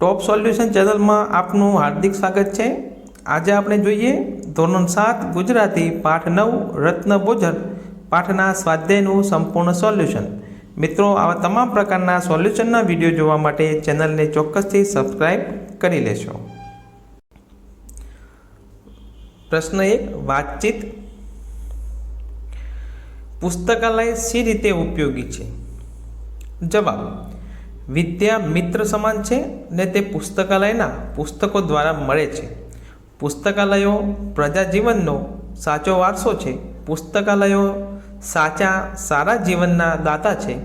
ટોપ solution ચેનલમાં આપનું હાર્દિક સ્વાગત છે. આજે આપણે જોઈએ ધોરણ સાત, ગુજરાતી પાઠ નવ, રત્ન ભોજન, પાઠના સ્વાધ્યાયનું સંપૂર્ણ સોલ્યુશન. મિત્રો, આવા તમામ પ્રકારના સોલ્યુશનના વીડિયો જોવા માટે ચેનલને ચોક્કસથી સબસ્ક્રાઇબ કરી લેશો. પ્રશ્ન એક, વાતચીત. પુસ્તકાલય સી રીતે ઉપયોગી છે? જવાબ વિદ્યા મિત્ર સમાન છે ને તે પુસ્તકાલયના પુસ્તકો દ્વારા મળે છે. પુસ્તકાલયો પ્રજાજીવનનો સાચો વારસો છે. પુસ્તકાલયો સાચા સારા જીવનના દાતા છે.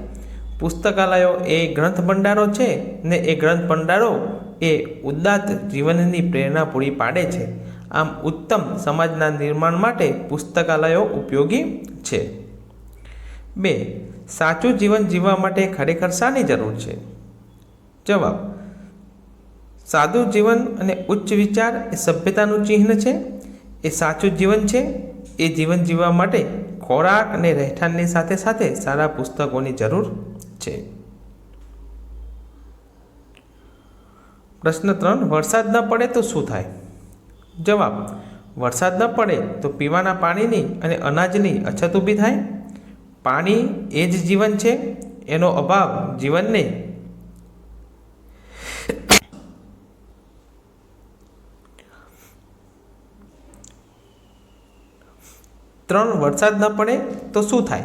પુસ્તકાલયો એ ગ્રંથ ભંડારો છે ને એ ગ્રંથ ભંડારો એ ઉદાત્ત જીવનની પ્રેરણા પૂરી પાડે છે. આમ ઉત્તમ સમાજના નિર્માણ માટે પુસ્તકાલયો ઉપયોગી છે. બે સાચું જીવન જીવવા માટે ખરેખર શાની જરૂર છે? જવાબ, સાદું જીવન અને ઉચ્ચ વિચાર એ સભ્યતાનું ચિહ્ન છે. એ સાચું જીવન છે. એ જીવન જીવવા માટે ખોરાક અને રહેઠાણની સાથે સાથે સારા પુસ્તકોની જરૂર છે. પ્રશ્ન ત્રણ, વરસાદ ન પડે તો શું થાય? જવાબ, વરસાદ ન પડે તો પીવાના પાણીની અને અનાજની અછત ઊભી થાય? પાણી એ જ જીવન છે? એનો અભાવ જીવનને ત્રણ વરસાદ ન પડે તો શું થાય?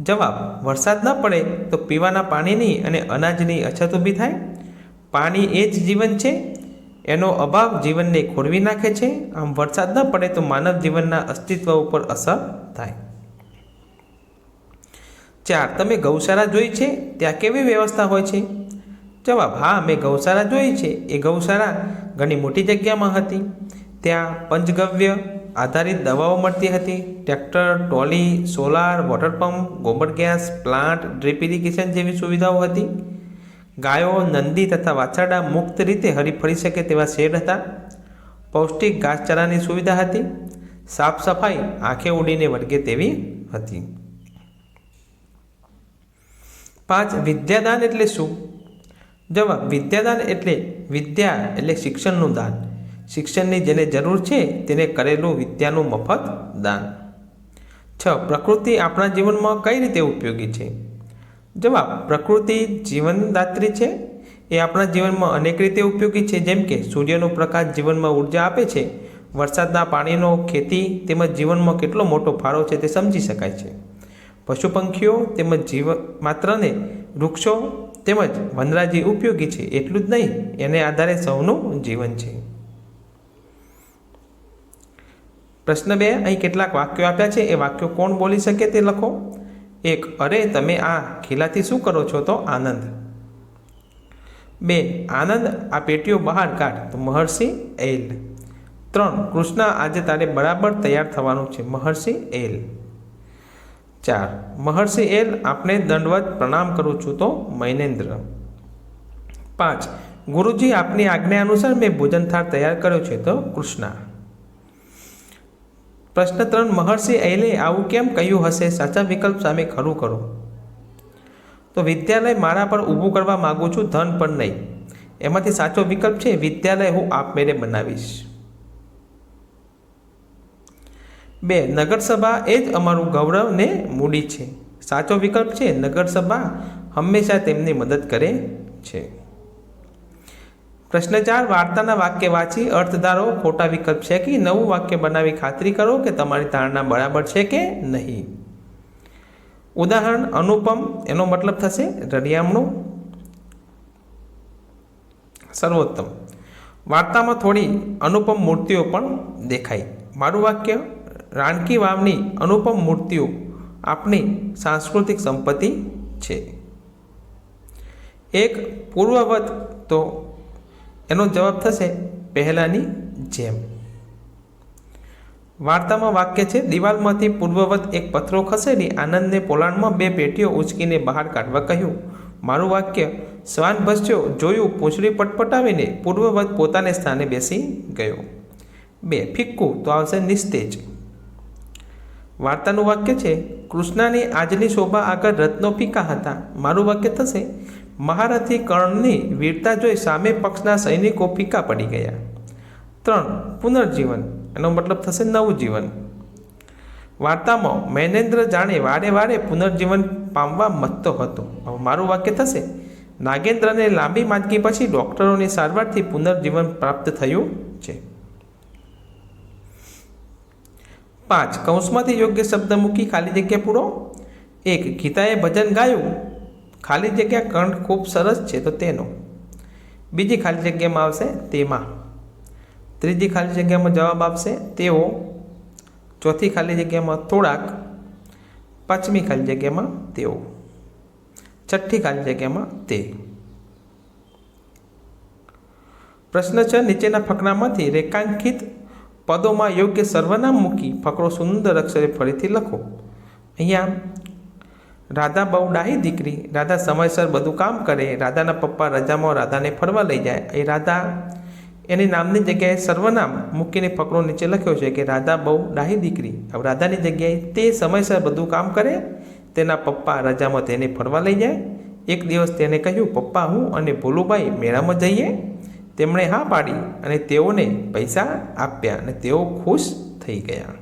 જવાબ, વરસાદ ન પડે તો પીવાના પાણીની અને અનાજની અછત ઊભી થાય? પાણી એ જ જીવન છે? એનો અભાવ જીવનને ખોરવી નાખે છે? આમ વરસાદ ન પડે તો માનવ જીવનના અસ્તિત્વ ઉપર અસર થાય. ચાર, તમે ગૌશાળા જોઈ છે? ત્યાં કેવી વ્યવસ્થા હોય છે? જવાબ, હા, મેં ગૌશાળા જોઈ છે. એ ગૌશાળા ઘણી મોટી જગ્યામાં હતી. ત્યાં પંચગવ્ય આધારિત દવાઓ મળતી હતી. Tractor trolley solar, water pump, ગોબર ગેસ, પ્લાન્ટ, ડ્રીપ ઇરિગેશન જેવી સુવિધાઓ હતી. ગાયો, નંદી તથા વાછરડા મુક્ત રીતે હરીફરી શકે તેવા શેડ હતા. પૌષ્ટિક ઘાસચારાની સુવિધા હતી. સાફ સફાઈ, આંખે ઉડીને વળગે તેવી હતી. પાંચ વિદ્યાદાન એટલે શું? જવાબ, વિદ્યાદાન એટલે વિદ્યા એટલે શિક્ષણનું દાન. શિક્ષણની જેને જરૂર છે તેને કરેલું વિદ્યાનું મફત દાન. છ, પ્રકૃતિ આપણા જીવનમાં કઈ રીતે ઉપયોગી છે? જવાબ, પ્રકૃતિ જીવનદાત્રી છે. એ આપણા જીવનમાં અનેક રીતે ઉપયોગી છે. જેમ કે, સૂર્યનો પ્રકાશ જીવનમાં ઊર્જા આપે છે. વરસાદના પાણીનો ખેતી તેમજ જીવનમાં કેટલો મોટો ફાળો છે તે સમજી શકાય છે. પશુ પંખીઓ તેમજ જીવ માત્રને વૃક્ષો તેમજ વનરાજી ઉપયોગી છે. એટલું જ નહીં, એને આધારે સૌનું જીવન છે. પ્રશ્ન બે, અહીં કેટલાક વાક્યો આપ્યા છે. એ વાક્યો કોણ બોલી શકે તે લખો. એક, અરે, તમે આ ખીલાથી શું કરો છો? તો આનંદ. બે, આનંદ, આ પેટીઓ બહાર કાઢ. તો મહર્ષિ એલ. ત્રણ, કૃષ્ણ, આજે તારે બરાબર તૈયાર થવાનું છે. મહર્ષિ એલ. ચાર. મહર્ષિ એલ આપને દંડવત પ્રણામ કરું છું તો મૈનેન્દ્ર. પાંચ. ગુરુજી આપની આજ્ઞા અનુસાર મેં ભોજન થાળ તૈયાર કર્યો છે તો કૃષ્ણા. પ્રશ્ન ત્રણ. મહર્ષિ એલે આવું કેમ કહ્યું હશે? સાચા વિકલ્પ સામે ખરું કરો. તો વિદ્યાલય મારા પર ઊભું કરવા માગું છું, ધન પણ નહીં. એમાંથી સાચો વિકલ્પ છે, વિદ્યાલય હું આપમેળે બનાવીશ. બે, નગરસભા એ જ અમારું ગૌરવ ને મૂડી છે. સાચો વિકલ્પ છે, નગરસભા હંમેશા તેમની મદદ કરે છે. પ્રશ્ન ચાર, વાર્તાના વાક્ય વાંચી અર્થધારો ખોટા વિકલ્પ છે કે નવું વાક્ય બનાવી ખાતરી કરો કે તમારી ધારણા બરાબર છે કે નહીં? ઉદાહરણ, અનુપમ, એનો મતલબ થશે રડિયામણું. સર્વોત્તમ. વાર્તામાં થોડી અનુપમ મૂર્તિઓ પણ દેખાય. મારું વાક્ય રાણકી વાવની અનુપમ મૂર્તિઓ આપણી સાંસ્કૃતિક સંપત્તિ છે. એક પૂર્વવત તો એનો જવાબ થશે પહેલાંની જેમ. વાર્તામાં વાક્ય છે, દિવાલમાંથી પૂર્વવત એક પથરો ખસેડી આનંદને પોલાણમાં બે પેટીઓ ઉંચકીને બહાર કાઢવા કહ્યું. મારું વાક્ય શ્વાન ભસ્યો, જોયું, પૂંછડી પટપટાવીને પૂર્વવત પોતાને સ્થાને બેસી ગયો. બે, ફિક્કું, તો આવશે નિસ્તેજ. વાર્તાનું વાક્ય છે, કૃષ્ણાની આજની શોભા આગળ રત્નો ફીકા હતા. મારું વાક્ય થશે, મહારથી કર્ણની વીરતા જોઈ સામે પક્ષના સૈનિકો ફીકા પડી ગયા. ત્રણ, પુનર્જીવન. એનો મતલબ થશે નવું જીવન. વાર્તામાં મૈનેન્દ્ર જાણે વારે વારે પુનર્જીવન પામવા મથતો હતો. મારું વાક્ય થશે, નાગેન્દ્રને લાંબી માંદગી પછી ડૉક્ટરોની સારવારથી પુનર્જીવન પ્રાપ્ત થયું છે. પાંચ. કૌંસમાંથી યોગ્ય શબ્દ મૂકી ખાલી જગ્યા પૂરો. એક, ગીતાએ ભજન ગાયું. ખાલી જગ્યા કંઠ ખૂબ સરસ છે, તો તેનો. બીજી ખાલી જગ્યામાં આવશે તેમાં. ત્રીજી ખાલી જગ્યામાં જવાબ આપશે તેઓ. ચોથી ખાલી જગ્યામાં થોડાક. પાંચમી ખાલી જગ્યામાં તેઓ. છઠ્ઠી ખાલી જગ્યામાં તે. પ્રશ્ન છે, નીચેના ફકરામાંથી રેખાંકિત પદોમાં યોગ્ય સર્વનામ મૂકી ફકરો સુંદર અક્ષરે ફરીથી લખો. અહીંયા, રાધા બહુ ડાહી દીકરી, રાધા સમયસર બધું કામ કરે, રાધાના પપ્પા રજામાં રાધાને ફરવા લઈ જાય. એ રાધા, એની નામની જગ્યાએ સર્વનામ મૂકીને ફકરો નીચે લખ્યો છે કે, રાધા બહુ ડાહી દીકરી. હવે રાધાની જગ્યાએ તે સમયસર બધું કામ કરે, તેના પપ્પા રજામાં તેને ફરવા લઈ જાય. એક દિવસ તેને કહ્યું, પપ્પા, હું અને ભોલુભાઈ મેળામાં જઈએ. તેમણે હા પાડી અને તેઓને પૈસા આપ્યા અને તેઓ ખુશ થઈ ગયા.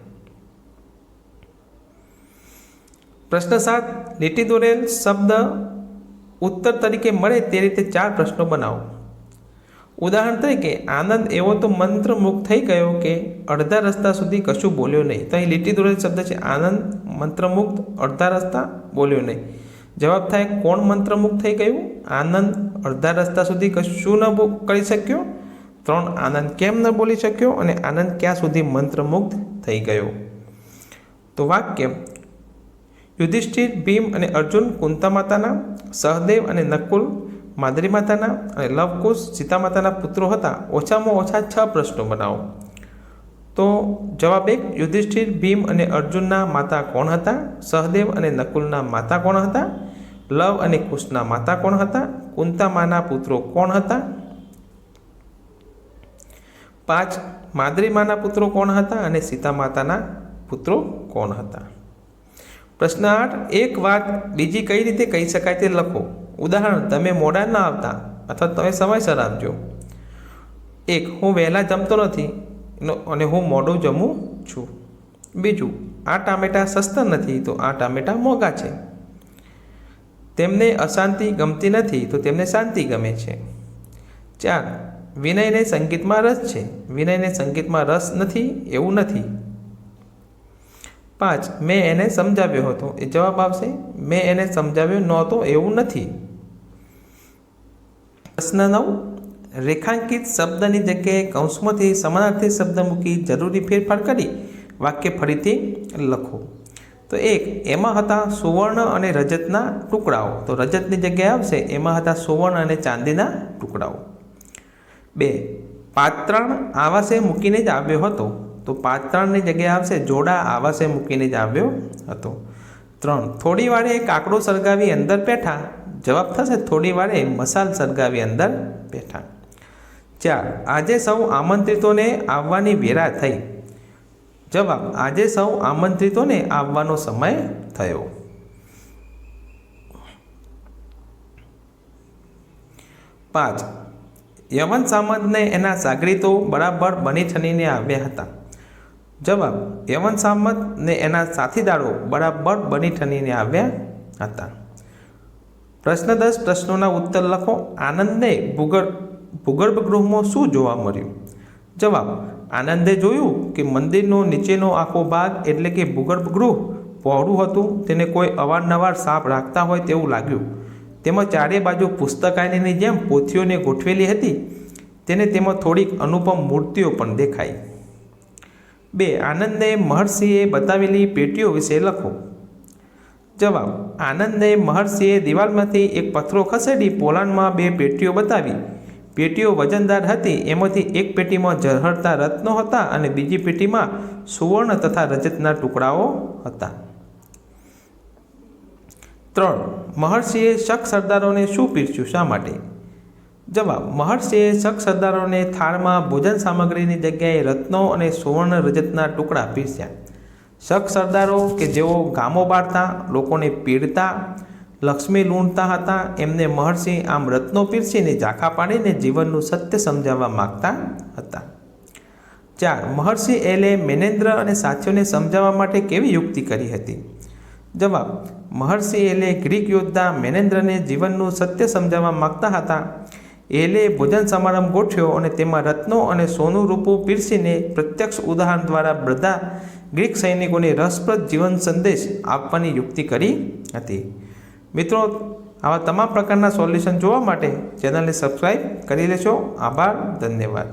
પ્રશ્ન સાત, લીટી દોરેલ શબ્દ ઉત્તર તરીકે મળે તે રીતે ચાર પ્રશ્નો બનાવો. ઉદાહરણ તરીકે, આનંદ એવો તો મંત્રમુગ્ધ થઈ ગયો કે અડધા રસ્તા સુધી કશું બોલ્યો નહીં. તો અહીં લીટી દોરેલ શબ્દ છે આનંદ, મંત્રમુગ્ધ, અડધા રસ્તા બોલ્યો નહીં. જવાબ થાય, કોણ મંત્રમુગ્ધ થઈ ગયું? આનંદ, અડધા રસ્તા સુધી કશું ન કરી શક્યો? ત્રણ, આનંદ કેમ ન બોલી શક્યો? અને આનંદ ક્યાં સુધી મંત્રમુગ્ધ થઈ ગયો? તો વાક્ય, યુધિષ્ઠિર, ભીમ અને અર્જુન કુંતા માતાના સહદેવ અને નકુલ માદરી માતાના અને લવકુશ સીતા માતાના પુત્રો હતા. ઓછામાં ઓછા છ પ્રશ્નો બનાવો. તો જવાબ એક, યુધિષ્ઠિર, ભીમ અને અર્જુનના માતા કોણ હતા? સહદેવ અને નકુલના માતા કોણ હતા? લવ અને કુશના માતા કોણ હતા? કુંતા માના પુત્રો કોણ હતા? પાંચ માદ્રીમાના પુત્રો કોણ હતા અને સીતા માતાના પુત્રો કોણ હતા? પ્રશ્ન આઠ, એક વાત બીજી કઈ રીતે કહી શકાય તે લખો. ઉદાહરણ, તમે મોડા ના આવતા અથવા તમે સમયસર આવજો. એક, હું વહેલા જમતો નથી અને હું મોડું જમું છું. બીજું, આ ટામેટાં સસ્તા નથી તો આ ટામેટાં મોંઘા છે. તેમને અશાંતિ ગમતી નથી તો તેમને શાંતિ ગમે છે. ચાર, વિનયને સંગીતમાં રસ છે. વિનયને સંગીતમાં રસ નથી, એવું નથી. પાંચ, મેં એને સમજાવ્યો હતો. એ જવાબ આવશે, મેં એને સમજાવ્યો નહોતો, એવું નથી. પ્રશ્ન નવ, રેખાંકિત શબ્દની જગ્યાએ કૌંસમાંથી સમાનાર્થી શબ્દ મૂકી જરૂરી ફેરફાર કરી વાક્ય ફરીથી લખો. તો એક, એમાં હતા સુવર્ણ અને રજતના ટુકડાઓ. તો રજતની જગ્યાએ આવશે, એમાં હતા સુવર્ણ અને ચાંદીના ટુકડાઓ. બે, પાત્રણ આવાસે મૂકીને જ આવ્યો હતો. તો પાત્રણની જગ્યાએ આવશે, જોડા આવાસે મૂકીને જ આવ્યો હતો. ત્રણ થોડી વારે કાકડો સળગાવી અંદર બેઠા. જવાબ થશે થોડી વારે મસાલ સળગાવી અંદર બેઠા. ચાર, આજે સૌ આમંત્રિતોને આવવાની વેરા થઈ. જવાબ, આજે સૌ આમંત્રિતોને આવવાનો સમય થયો. પાંચ, યવન સામંતને એના સાગરીતો બરાબર બની છનીને આવ્યા હતા. જવાબ યમન સામંતને એના સાથીદારો બરાબર બની ઠનીને આવ્યા હતા. પ્રશ્ન દસ પ્રશ્નોના ઉત્તર લખો. આનંદને ભૂગર્ભ ભૂગર્ભ ગૃહમાં શું જોવા મળ્યું? જવાબ આનંદે જોયું કે મંદિરનો નીચેનો આખો ભાગ એટલે કે ભૂગર્ભ ગૃહ પહોળું હતું, તેને કોઈ અવારનવાર સાપ રાખતા હોય તેવું લાગ્યું. તેમાં ચારે બાજુ પુસ્તકાલયની જેમ પોથીઓને ગોઠવેલી હતી. તેને તેમાં થોડીક અનુપમ મૂર્તિઓ પણ દેખાઈ. બે આનંદને મહર્ષિએ બતાવેલી પેટીઓ વિશે લખો. જવાબ, આનંદે મહર્ષિએ દિવાલમાંથી એક પથ્થરો ખસેડી પોલાણમાં બે પેટીઓ બતાવી. પેટીઓ વજનદાર હતી. એમાંથી એક પેટીમાં ઝરહરતા રત્નો હતા અને બીજી પેટીમાં સુવર્ણ તથા રજતના ટુકડાઓ હતા. ત્રણ, મહર્ષિએ શક સરદારોને શું પીરસ્યું? શા માટે? જવાબ, મહર્ષિએ શક સરદારોને થાળમાં ભોજન સામગ્રીની જગ્યાએ રત્નો અને સુવર્ણ રજતના ટુકડા પીરસ્યા. શક સરદારો કે જેઓ ગામો બાળતા, લોકોને પીડતા લક્ષ્મી લૂંટતા હતા. એમને મહર્ષિ આમ રત્નો પીરસીને ઝાંખા પાડીને જીવનનું સત્ય સમજાવવા માગતા હતા. ચાર, મહર્ષિ એલે મેનેન્દ્ર અને સાથીઓને સમજાવવા માટે કેવી યુક્તિ કરી હતી? જવાબ, મહર્ષિ એલે ગ્રીક યોદ્ધા મેનેન્દ્રને જીવનનું સત્ય સમજાવવા માગતા હતા. એલે ભોજન સમારંભ ગોઠવ્યો અને તેમાં રત્નો અને સોનું રૂપું પીરસીને પ્રત્યક્ષ ઉદાહરણ દ્વારા બધા ગ્રીક સૈનિકોને રસપ્રદ જીવન સંદેશ આપવાની યુક્તિ કરી હતી. મિત્રો આવા તમામ પ્રકારના સોલ્યુશન જોવા માટે ચેનલને સબસ્ક્રાઈબ કરી લેશો આભાર ધન્યવાદ.